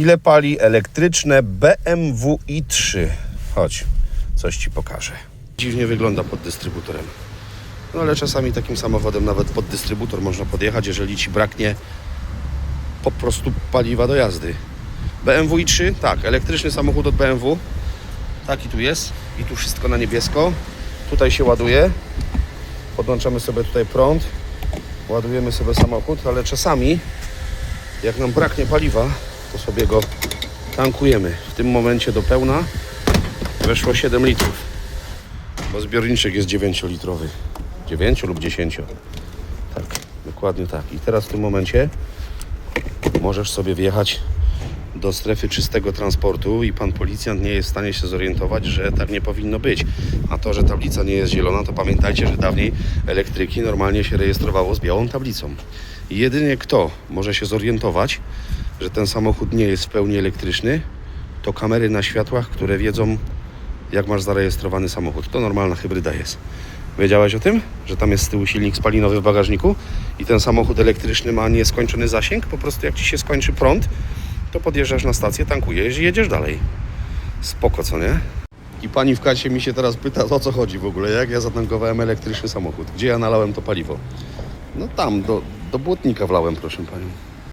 Ile pali elektryczne BMW i3? Chodź, coś Ci pokażę. Dziwnie wygląda pod dystrybutorem. No ale czasami takim samochodem nawet pod dystrybutor można podjechać, jeżeli Ci braknie po prostu paliwa do jazdy. BMW i3, tak, elektryczny samochód od BMW. Taki tu jest i tu wszystko na niebiesko. Tutaj się ładuje. Podłączamy sobie tutaj prąd. Ładujemy sobie samochód, ale czasami jak nam braknie paliwa, to sobie go tankujemy. W tym momencie do pełna weszło 7 litrów, bo zbiorniczek jest 9-litrowy. 9 lub 10. Tak, dokładnie tak. I teraz w tym momencie możesz sobie wjechać do strefy czystego transportu i pan policjant nie jest w stanie się zorientować, że tak nie powinno być. A to, że tablica nie jest zielona, to pamiętajcie, że dawniej elektryki normalnie się rejestrowało z białą tablicą. Jedynie kto może się zorientować, że ten samochód nie jest w pełni elektryczny, to kamery na światłach, które wiedzą, jak masz zarejestrowany samochód. To normalna hybryda jest. Wiedziałeś o tym, że tam jest z tyłu silnik spalinowy w bagażniku i ten samochód elektryczny ma nieskończony zasięg? Po prostu jak ci się skończy prąd, to podjeżdżasz na stację, tankujesz i jedziesz dalej. Spoko, co nie? I pani w kasie mi się teraz pyta, o co chodzi w ogóle, jak ja zatankowałem elektryczny samochód, gdzie ja nalałem to paliwo. No tam, do, do błotnika wlałem, proszę panią.